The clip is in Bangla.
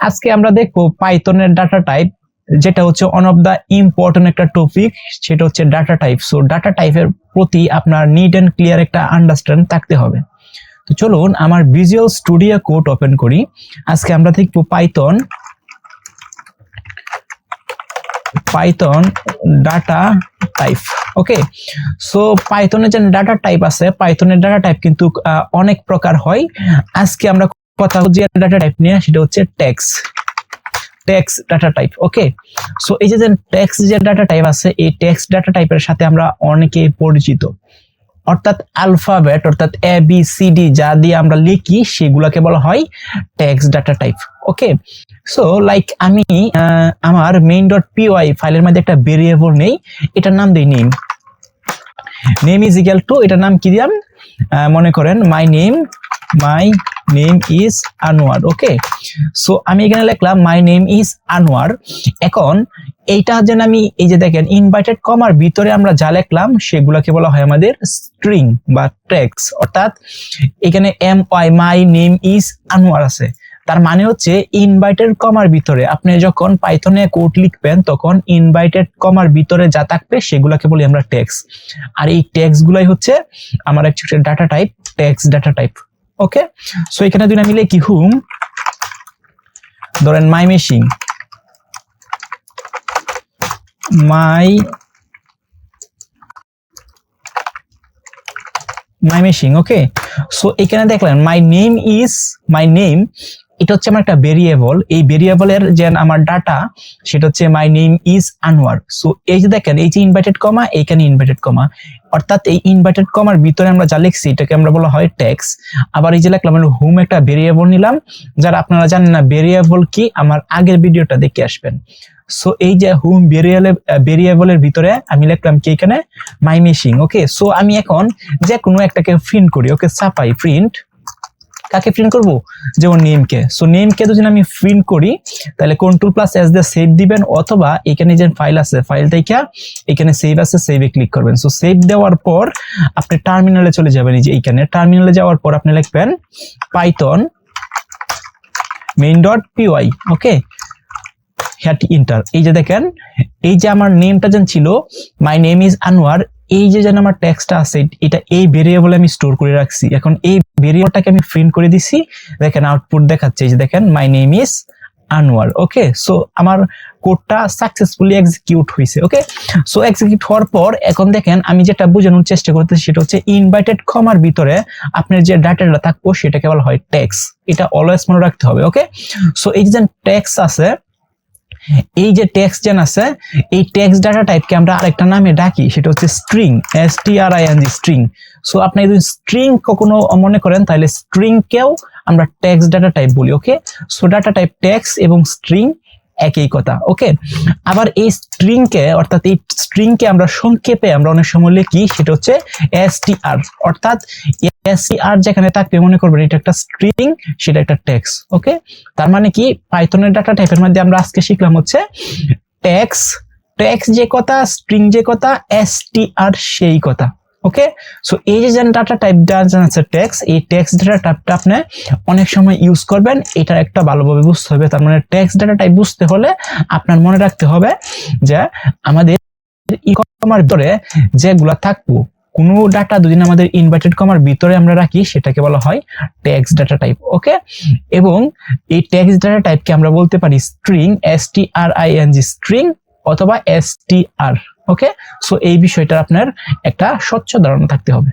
আজকে আমরা দেখব পাইথনের ডাটা টাইপ যেটা হচ্ছে অন অফ দা ইম্পর্টেন্ট একটা টপিক সেটা হচ্ছে ডাটা টাইপ সো ডাটা টাইপের প্রতি আপনার নিট অ্যান্ড ক্লিয়ার একটা আন্ডারস্ট্যান্ড থাকতে হবে। তো চলুন আমার ভিজুয়াল স্টুডিও কোড ওপেন করি। আজকে আমরা দেখব Python Python data type okay so পাইথনের যে ডাটা টাইপ আছে পাইথনের ডাটা টাইপ কিন্তু অনেক প্রকার হয়। আজকে আমরা কথা যে ডাটা টাইপ নিয়ে, সেটা হচ্ছে text text data type okay so এই যে ট্যাক্স যে ডাটা টাইপ আছে, এই ট্যাক্স ডাটা টাইপের সাথে আমরা অনেকে পরিচিত। অর্থাৎ আলফাবেট অর্থাৎ এ বি সি ডি যা দিয়ে আমরা লিখি, সেগুলোকে বলা হয় text data type okay so like আমি আমার মেইন ডট পিওয়াই ফাইলের মধ্যে একটা ভেরিয়েবল নেই, এটার নাম দিই name name is equal to এটার নাম কি দিলাম? মনে করেন my name my name is Anwar okay so আমি এখানে লিখলাম মাই নেম ইজ আনোয়ার এখন, এইটা যেন আমি এই যে দেখেন ইনভাইটেড কমার ভিতরে আমরা যা লিখলাম, সেগুলোকে বলা হয় আমাদের স্ট্রিং বা ট্যাক্স অর্থাৎ, এখানে M Y my name is Anwar আছে। তার মানে হচ্ছে ইনভাইটেড কমার ভিতরে, আপনি যখন পাইথনে কোড লিখবেন, তখন ইনভাইটেড কমার ভিতরে যা থাকবে, সেগুলোকে বলি আমরা ট্যাক্স আর এই ট্যাক্স গুলাই হচ্ছে, আমার actually data type text data type okay so এখানে দুই আমি কি হুম? ধরেন my machine my my machine okay so এখানে দেখলেন my name is my name এটা হচ্ছে আমার একটা ভেরিয়েবল এই ভেরিয়েবলের যে আমার ডাটা সেটা হচ্ছে my name is Anwar so এই যে দেখেন, এই যে ইনভাইটেড কমা এইখানে ইনভাইটেড কমা অর্থাৎ এই ইনভাইটেড কমার ভিতরে আমরা যা লিখছি, এটাকে আমরা বলা হয় ট্যাক্স আবার এই যে লিখলাম আমরা হোম একটা ভেরিয়েবল নিলাম। যারা আপনারা জানেন না ভেরিয়েবল কি? আমার আগের ভিডিওটা দেখে আসবেন। সো এই যে হোম ভেরিয়েবল ভেরিয়েবলের ভিতরে আমি লিখলাম কি এখানে? মাই মেশিন ওকে সো আমি এখন যে কোনো একটাকে প্রিন্ট করি, ওকে সাপাই প্রিন্ট কাকে প্রিন্ট করব? যেমন নেমকে সো নেমকে যদি আমি প্রিন্ট করি, তাহলে কন্ট্রোল প্লাস এস দিয়ে সেভ দিবেন, অথবা এখানে যে ফাইল আছে ফাইল থেকে এখানে সেভ আছে সেভে ক্লিক করবেন। সো সেভ দেওয়ার পর আপনি টার্মিনালে চলে যাবেন। এই যে এইখানে টার্মিনালে যাওয়ার পর আপনি লিখবেন Python main dot PY okay hit enter এই যে দেখেন, এই যে আমার নেমটা যেন ছিল মাই নেম ইজ আনোয়ার এই যে যেন আমার টেক্সটটা আছে, এটা এই ভেরিয়েবলে আমি স্টোর করে রাখছি। এখন এই ভেরিয়েবলটাকে আমি প্রিন্ট করে দিছি। দেখেন আউটপুট দেখাচ্ছে যে দেখেন my name is Anwar okay so আমার কোডটা সাকসেসফুলি এক্সিকিউট হয়েছে ওকে সো এক্সিকিউট হওয়ার পর এখন দেখেন, আমি যেটা বোঝানোর চেষ্টা করতেছি সেটা হচ্ছে ইনভাইটেড কমার ভিতরে আপনার যে ডাটাটা থাকব সেটাকে বলা হয় ট্যাক্স এটা অলওয়েজ মনে রাখতে হবে ওকে সো এই যে ট্যাক্স আছে এই যে টেক্সট জেন আছে, এই টেক্সট ডাটা টাইপকে আমরা আরেকটা নামে ডাকি, সেটা হচ্ছে string S T R I N G string so আপনি যদি স্ট্রিং কখনো মনে করেন, তাহলে স্ট্রিং কেও আমরা টেক্সট ডাটা টাইপ বলি okay so data type text এবং স্ট্রিং একই কথা ওকে আবার এই স্ট্রিং কে অর্থাৎ এই স্ট্রিং কে আমরা সংক্ষেপে আমরা অনেক সময় লিখি, সেটা হচ্ছে এস টি আর অর্থাৎ এস টি আর যেখানে থাকবে, মনে করবেন এটা একটা স্ট্রিং সেটা একটা টেক্স ওকে তার মানে কি? পাইথনের ডাটা টাইপের মধ্যে আমরা আজকে শিখলাম হচ্ছে ট্যাক্স ট্যাক্স যে কথা স্ট্রিং যে কথা এস টি আর সেই কথা ওকে সো এই যে ডাটা টাইপ আছে ট্যাক্স এই ট্যাক্স ডাটা টাইপটা আপনি অনেক সময় ইউজ করবেন। এটা একটা ভালোভাবে বুঝতে হবে। তার মানে ট্যাক্স ডাটা টাইপ বুঝতে হলে আপনার মনে রাখতে হবে যে আমাদের ই কমার ভিতরে যেগুলা থাকব, কোনো ডাটা দুদিন আমাদের ইনভার্টেড কমার ভিতরে আমরা রাখি, সেটাকে বলা হয় ট্যাক্স ডাটা টাইপ ওকে এবং এই ট্যাক্স ডাটা টাইপকে আমরা বলতে পারি string S T R I N G string অথবা S T R okay so এই বিষয়টা আপনার একটা স্বচ্ছ ধারণা থাকতে হবে।